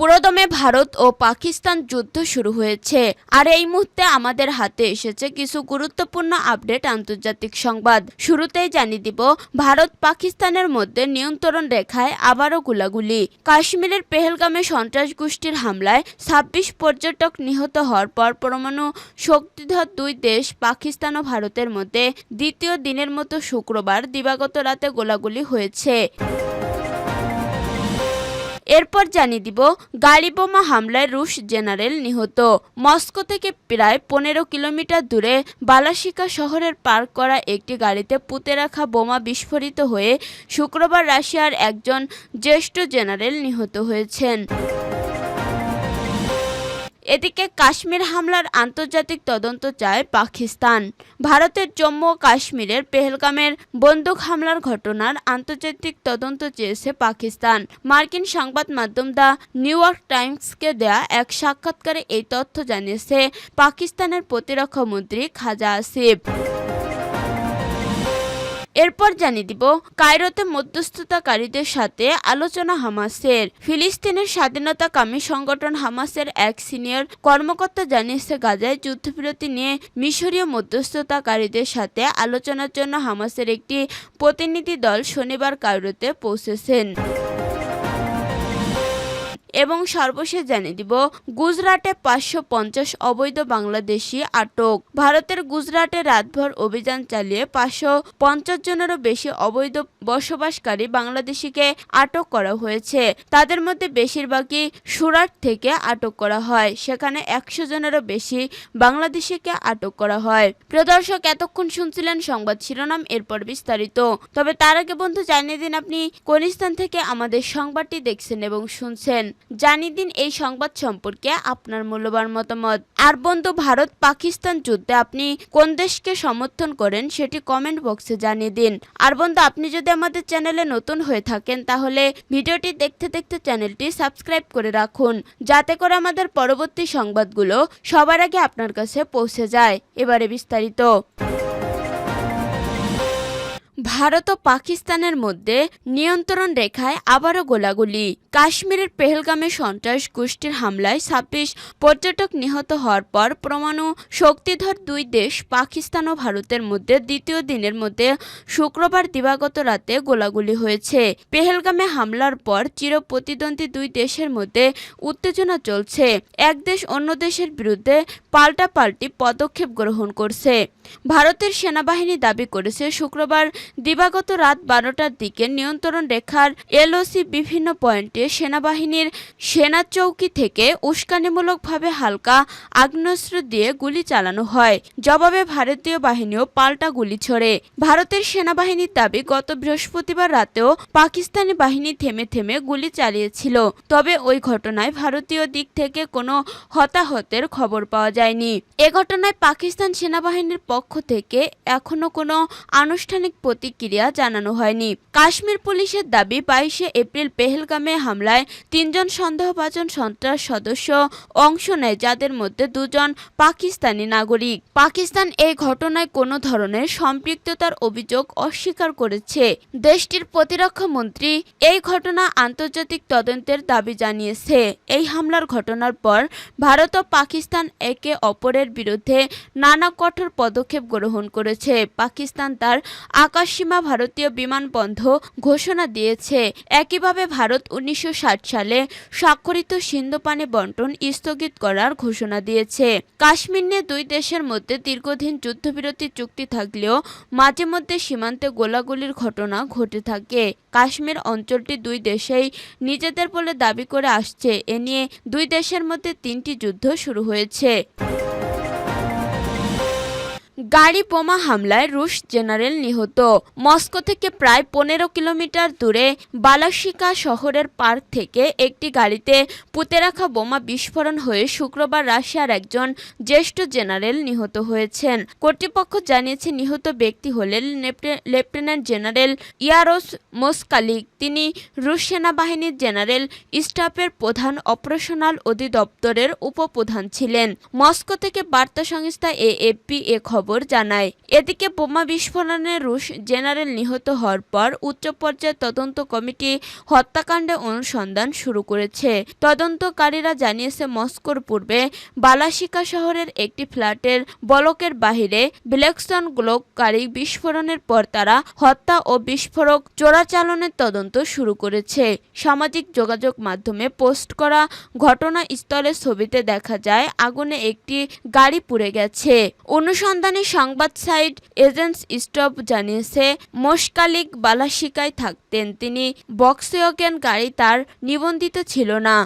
পুরোদমে ভারত ও পাকিস্তান যুদ্ধ শুরু হয়েছে। আর এই মুহূর্তে আমাদের হাতে এসেছে কিছু গুরুত্বপূর্ণ আপডেট আন্তর্জাতিক সংবাদ। শুরুতেই জানিয়ে দিব, ভারত পাকিস্তানের মধ্যে নিয়ন্ত্রণ রেখায় আবারও গুলাগুলি। কাশ্মীরের পেহেলগামে সন্ত্রাস গোষ্ঠীর হামলায় ছাব্বিশ পর্যটক নিহত হওয়ার পর পরমাণু শক্তিধর দুই দেশ, পাকিস্তান ও ভারতের মধ্যে দ্বিতীয় দিনের মতো শুক্রবার দিবাগত রাতে গোলাগুলি হয়েছে। এরপর জানিয়ে দিব, গাড়ি বোমা হামলায় রুশ জেনারেল নিহত। মস্কো থেকে প্রায় পনেরো কিলোমিটার দূরে বালাসিকা শহরের পার্ক করা একটি গাড়িতে পুঁতে রাখা বোমা বিস্ফোরিত হয়ে শুক্রবার রাশিয়ার একজন জ্যেষ্ঠ জেনারেল নিহত হয়েছেন। এদিকে কাশ্মীর হামলার আন্তর্জাতিক তদন্ত চায় পাকিস্তান। ভারতের জম্মু ও কাশ্মীরের পেহেলগামের বন্দুক হামলার ঘটনার আন্তর্জাতিক তদন্ত চেয়েছে পাকিস্তান। মার্কিন সংবাদ মাধ্যম দ্য নিউ ইয়র্ক টাইমসকে দেয়া এক সাক্ষাৎকারে এই তথ্য জানিয়েছে পাকিস্তানের প্রতিরক্ষা মন্ত্রী খাজা আসিফ। এরপর জানিয়ে দিব, কায়রোতে মধ্যস্থতাকারীদের সাথে আলোচনা হামাসের। ফিলিস্তিনের স্বাধীনতাকামী সংগঠন হামাসের এক সিনিয়র কর্মকর্তা জানিয়েছে, গাজায় যুদ্ধবিরতি নিয়ে মিশরীয় মধ্যস্থতাকারীদের সাথে আলোচনার জন্য হামাসের একটি প্রতিনিধি দল শনিবার কায়রোতে পৌঁছেছেন। এবং সর্বশেষ জানিয়ে দিব, গুজরাটে পাঁচশো পঞ্চাশ অবৈধ বাংলাদেশি আটক। ভারতের গুজরাটে রাতভর অভিযান চালিয়ে পাঁচশো পঞ্চাশ জনেরও বেশি অবৈধ বসবাসকারী বাংলাদেশিকে আটক করা হয়েছে। তাদের মধ্যে বেশিরভাগই সুরাট থেকে আটক করা হয়। সেখানে একশো জনেরও বেশি বাংলাদেশিকে আটক করা হয়। প্রিয় দর্শক, এতক্ষণ শুনছিলেন সংবাদ শিরোনাম, এরপর বিস্তারিত। তবে তার আগে বন্ধু, জানিয়ে দিন আপনি কোন স্থান থেকে আমাদের সংবাদটি দেখছেন এবং শুনছেন। জানিয়ে দিন এই সংবাদ সম্পর্কে আপনার মূল্যবান মতামত। আর বন্ধু, ভারত পাকিস্তান যুদ্ধে আপনি কোন দেশকে সমর্থন করেন সেটি কমেন্ট বক্সে জানিয়ে দিন। আর বন্ধু, আপনি যদি আমাদের চ্যানেলে নতুন হয়ে থাকেন, তাহলে ভিডিওটি দেখতে দেখতে চ্যানেলটি সাবস্ক্রাইব করে রাখুন, যাতে করে আমাদের পরবর্তী সংবাদগুলো সবার আগে আপনার কাছে পৌঁছে যায়। এবারে বিস্তারিত। ভারত ও পাকিস্তানের মধ্যে নিয়ন্ত্রণ রেখায় আবারও গোলাগুলি। কাশ্মীরের পেহেলগামে সন্ত্রাস গোষ্ঠীর হামলায় ছাব্বিশ পর্যটক নিহত হওয়ার পর পরমাণু শক্তিধর দুই দেশ, পাকিস্তান ও ভারতের মধ্যে দ্বিতীয় দিনের মধ্যে শুক্রবার দিবাগত রাতে গোলাগুলি হয়েছে। পেহেলগামে হামলার পর চিরপ্রতিদ্বন্দ্বী দুই দেশের মধ্যে উত্তেজনা চলছে। এক দেশ অন্য দেশের বিরুদ্ধে পাল্টাপাল্টি পদক্ষেপ গ্রহণ করছে। ভারতের সেনাবাহিনী দাবি করেছে, শুক্রবার দিবাগত রাত বারোটার দিকে নিয়ন্ত্রণ রেখার এলওসি বিভিন্ন পয়েন্টে সেনাবাহিনীর সেনা চৌকি থেকে উস্কানিমূলকভাবে হালকা আগ্নেয়াস্ত্র দিয়ে গুলি চালানো হয়। জবাবে ভারতীয় বাহিনীও পাল্টা গুলি ছোড়ে। ভারতের সেনাবাহিনীর দাবি, গত বৃহস্পতিবার রাতেও পাকিস্তানি বাহিনী থেমে থেমে গুলি চালিয়েছিল। তবে ওই ঘটনায় ভারতীয় দিক থেকে কোনো হতাহতের খবর পাওয়া যায়নি। এ ঘটনায় পাকিস্তান সেনাবাহিনীর পক্ষ থেকে এখনও কোনো আনুষ্ঠানিক প্রতিক্রিয়া জানানো হয়নি। কাশ্মীর পুলিশের দাবি, বাইশে এপ্রিল পেহেলগামে হামলায় তিনজন সন্দেহভাজন সন্ত্রাস সদস্য অংশ নেয়, যাদের মধ্যে দুজন পাকিস্তানি নাগরিক। পাকিস্তান এই ঘটনায় কোনো ধরনের সম্পৃক্ততার অভিযোগ অস্বীকার করেছে। দেশটির প্রতিরক্ষা মন্ত্রী এই ঘটনা আন্তর্জাতিক তদন্তের দাবি জানিয়েছে। এই হামলার ঘটনার পর ভারত ও পাকিস্তান একে অপরের বিরুদ্ধে নানা কঠোর পদক্ষেপ গ্রহণ করেছে। পাকিস্তান তার আকাশসীমা ভারতীয় বিমান বন্ধ ঘোষণা দিয়েছে। একইভাবে ভারত উনিশশো সালে স্বাক্ষরিত সিন্ধু পানি বন্টন স্থগিত করার ঘোষণা দিয়েছে। কাশ্মীর নিয়ে দুই দেশের মধ্যে দীর্ঘদিন যুদ্ধবিরতি চুক্তি থাকলেও মাঝে মধ্যে সীমান্তে গোলাগুলির ঘটনা ঘটে থাকে। কাশ্মীর অঞ্চলটি দুই দেশেই নিজেদের বলে দাবি করে আসছে। এ নিয়ে দুই দেশের মধ্যে তিনটি যুদ্ধ শুরু হয়েছে। গাড়ি বোমা হামলায় রুশ জেনারেল নিহত। মস্কো থেকে প্রায় পনেরো কিলোমিটার দূরে বালাসিকা শহরের পার্ক থেকে একটি গাড়িতে পুঁতে রাখা বোমা বিস্ফোরণ হয়ে শুক্রবার রাশিয়ার একজন জ্যেষ্ঠ জেনারেল নিহত হয়েছেন। কর্তৃপক্ষ জানিয়েছে নিহত ব্যক্তি হলেন লেফটে- লেফটেন্যান্ট জেনারেল ইয়ারোস মোস্কালিক। তিনি রুশ সেনাবাহিনীর জেনারেল স্টাফের প্রধান অপারেশনাল অধিদপ্তরের উপপ্রধান ছিলেন। মস্কো থেকে বার্তা সংস্থা এএফপি এ খবর খবর জানায়। এদিকে বোমা বিস্ফোরণে রুশ জেনারেল নিহত হওয়ার পর উচ্চ পর্যায়ের তদন্ত কমিটি হত্যাকাণ্ডে অনুসন্ধান শুরু করেছে। তদন্তকারীরা জানিয়েছে, মস্কোর পূর্বে বালাসিকা শহরের একটি ফ্ল্যাটের বলকের বাহিরে ব্ল্যাকস্টন গ্লোককারী বিস্ফোরণের পর তারা হত্যা ও বিস্ফোরক চোরাচালনের তদন্ত শুরু করেছে। সামাজিক যোগাযোগ মাধ্যমে পোস্ট করা ঘটনাস্থলের ছবিতে দেখা যায়, আগুনে একটি গাড়ি পুড়ে গেছে। অনুসন্ধানী সংবাদ সাইট এজেন্স স্টপ জানিয়েছে, মোশকালিক বালাসিকায় থাকতেন তিনি। বক্সওয়াগেন গাড়ি তার নিবন্ধিত ছিল না।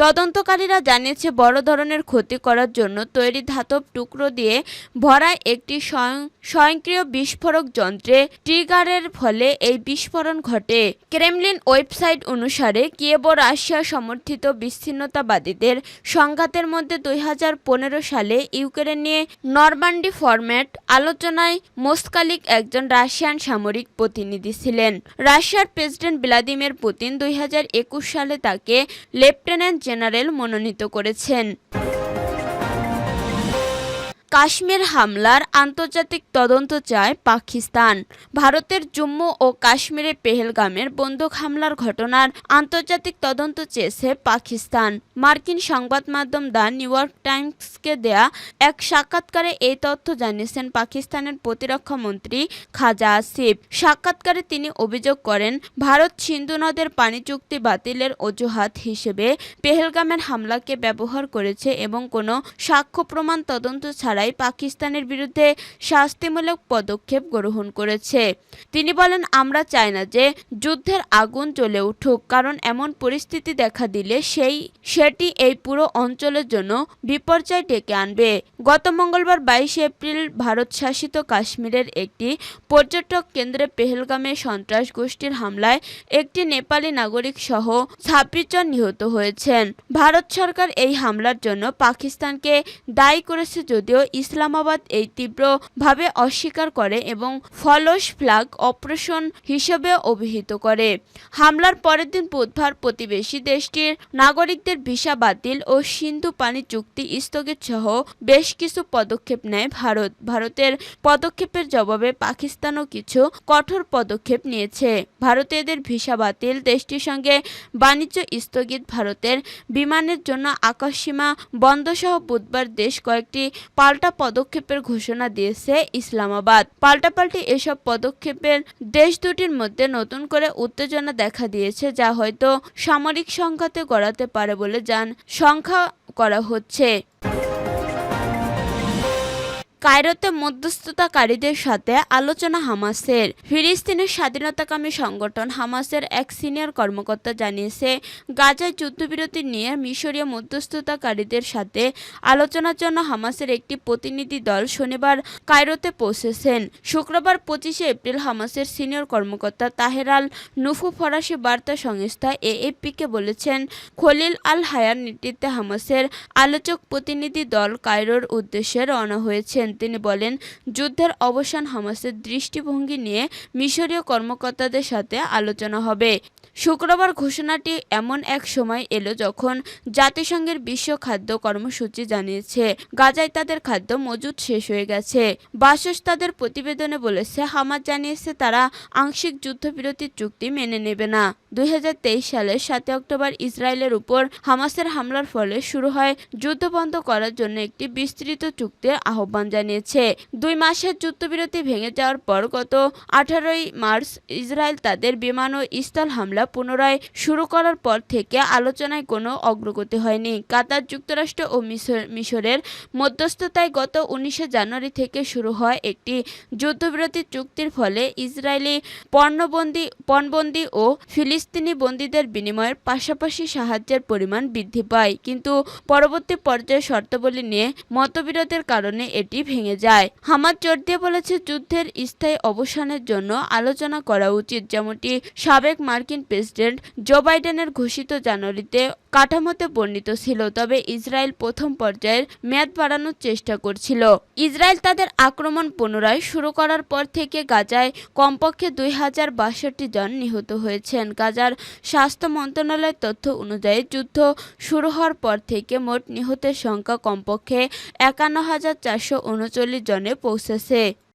তদন্তকারীরা জানিয়েছে, বড় ধরনের ক্ষতি করার জন্য তৈরি ধাতব টুকরো দিয়ে ভরা একটি স্বয়ং, স্বয়ংক্রিয় বিস্ফোরক যন্ত্রে ট্রিগারের ফলে এই বিস্ফোরণ ঘটে। ক্রেমলিন ওয়েবসাইট অনুসারে, কিয়েভ রাশিয়া সমর্থিত বিচ্ছিন্নতাবাদীদের সংঘাতের মধ্যে দুই হাজার পনেরো সালে ইউক্রেন নিয়ে নরমান্ডি ফরম্যাট আলোচনায় মোস্কালিক একজন রাশিয়ান সামরিক প্রতিনিধি ছিলেন। রাশিয়ার প্রেসিডেন্ট ভ্লাদিমির পুতিন দুই হাজার একুশ সালে তাকে লেফটেন্যান্ট জেনারেল মনোনীত করেছেন। কাশ্মীর হামলার আন্তর্জাতিক তদন্ত চায় পাকিস্তান। ভারতের জম্মু ও কাশ্মীরে পেহেলগামের বন্দুক হামলার ঘটনার আন্তর্জাতিক তদন্ত চেয়েছে পাকিস্তান। মার্কিন সংবাদ মাধ্যম দ্য নিউ ইয়র্ক টাইমসকে দেয়া এক সাক্ষাৎকারে এই তথ্য জানিয়েছেন পাকিস্তানের প্রতিরক্ষা মন্ত্রী খাজা আসিফ। সাক্ষাৎকারে তিনি অভিযোগ করেন, ভারত সিন্ধু নদের পানি চুক্তি বাতিলের অজুহাত হিসেবে পেহেলগামের হামলাকে ব্যবহার করেছে এবং কোনো সাক্ষ্য প্রমাণ তদন্ত ছাড়াই পাকিস্তানের বিরুদ্ধে শাস্তিমূলক পদক্ষেপ গ্রহণ করেছে। তিনি বলেন, আমরা চাই না যে যুদ্ধের আগুন জ্বলে উঠুক, কারণ এমন পরিস্থিতি দেখা দিলে সেই, সেটি এই পুরো অঞ্চলের জন্য বিপর্যয় ডেকে আনবে। গত মঙ্গলবার বাইশে এপ্রিল ভারত শাসিত কাশ্মীরের একটি পর্যটক কেন্দ্রে পেহেলগামে সন্ত্রাস গোষ্ঠীর হামলায় একটি নেপালি নাগরিক সহ ছাব্বিশ জন নিহত হয়েছেন। ভারত সরকার এই হামলার জন্য পাকিস্তানকে দায়ী করেছে যদিও ইসলামাবাদ এই তীব্রভাবে অস্বীকার করে এবং ফলস ফ্ল্যাগ অপারেশন হিসেবে অভিহিত করে। হামলার পরের দিন বুধবার প্রতিবেশী দেশটির নাগরিকদের ভিসা বাতিল ও সিন্ধু পানি চুক্তি স্থগিত সহ বেশ কিছু পদক্ষেপ নেয় ভারত। ভারতের পদক্ষেপের জবাবে পাকিস্তানও কিছু কঠোর পদক্ষেপ নিয়েছে। ভারতীয়দের ভিসা বাতিল, দেশটির সঙ্গে বাণিজ্য স্থগিত, ভারতের বিমানের জন্য আকাশসীমা বন্ধ সহ বুধবার দেশ কয়েকটি পাল্টা পদক্ষেপের ঘোষণা দিয়েছে ইসলামাবাদ। পাল্টাপাল্টি এসব পদক্ষেপের দেশ দুটির মধ্যে নতুন করে উত্তেজনা দেখা দিয়েছে, যা হয়তো সামরিক সংঘাতে গড়াতে পারে বলে যান সংখ্যা করা হচ্ছে। কায়রোতে মধ্যস্থতাকারীদের সাথে আলোচনা হামাসের। ফিলিস্তিনের স্বাধীনতাকামী সংগঠন হামাসের এক সিনিয়র কর্মকর্তা জানিয়েছে, গাজায় যুদ্ধবিরতি নিয়ে মিশরীয় মধ্যস্থতাকারীদের সাথে আলোচনার জন্য হামাসের একটি প্রতিনিধি দল শনিবার কায়রোতে পৌঁছেছেন। শুক্রবার পঁচিশে এপ্রিল হামাসের সিনিয়র কর্মকর্তা তাহেরাল নুফু ফরাসি বার্তা সংস্থা এএফপিকে বলেছেন, খলিল আল হায়ার নেতৃত্বে হামাসের আলোচক প্রতিনিধি দল কায়রোর উদ্দেশ্যে রওনা হয়েছেন। তিনি বলেন, যুদ্ধের অবসান হামাসের দৃষ্টিভঙ্গি নিয়ে মিশরীয় কর্মকর্তাদের সাথে আলোচনা হবে। শুক্রবার ঘোষণাটি এমন এক সময় এলো যখন জাতিসংঘের বিশ্ব খাদ্য কর্মসূচি জানিয়েছে। গাজায় তাদের খাদ্য মজুদ শেষ হয়ে গেছে। বাসস তাদের প্রতিবেদনে বলেছে, হামাস জানিয়েছে তারা আংশিক যুদ্ধবিরতির চুক্তি মেনে নেবে না। দুই হাজার তেইশ সালের সাতই অক্টোবর ইসরায়েলের উপর হামাসের হামলার ফলে শুরু হয় যুদ্ধ বন্ধ করার জন্য একটি বিস্তৃত চুক্তির আহ্বান জানিয়েছে, দুই মাসের যুদ্ধবিরতি ভেঙে যাওয়ার পর গত আঠারোই মার্চ ইসরায়েল তাদের বিমান ও স্থল হামলা পুনরায় শুরু করার পর থেকে আলোচনায় কোনো অগ্রগতি হয়নি। কাতার যুক্তরাষ্ট্র ও মিশর, মিশরের মধ্যস্থতায় গত উনিশে জানুয়ারি থেকে শুরু হয় একটি যুদ্ধবিরতি চুক্তির ফলে ইসরায়েলি পণ্যবন্দি, পণবন্দি ও ফিলিস্তিনি বন্দীদের বিনিময়ের পাশাপাশি সাহায্যের পরিমাণ বৃদ্ধি পায়। কিন্তু পরবর্তী পর্যায়ে শর্তাবলী নিয়ে মতবিরোধের কারণে এটি ভেঙে যায়। হামাদ জোর দিয়ে বলেছে, যুদ্ধের স্থায়ী অবসানের জন্য আলোচনা করা উচিত, যেমনটি সাবেক মার্কিন প্রেসিডেন্ট জো বাইডেনের ঘোষিত জানুয়ারিতে কাঠামোতে বর্ণিত ছিল। তবে ইসরায়েল প্রথম পর্যায়ের মেয়াদ বাড়ানোর চেষ্টা করছিল। ইসরায়েল তাদের আক্রমণ পুনরায় শুরু করার পর থেকে গাজায় কমপক্ষে দুই হাজার বাষট্টি জন নিহত হয়েছেন। গাজার স্বাস্থ্য মন্ত্রণালয়ের তথ্য অনুযায়ী, যুদ্ধ শুরু হওয়ার পর থেকে মোট নিহতের সংখ্যা কমপক্ষে একান্ন হাজার চারশো উনচল্লিশ জনে পৌঁছেছে।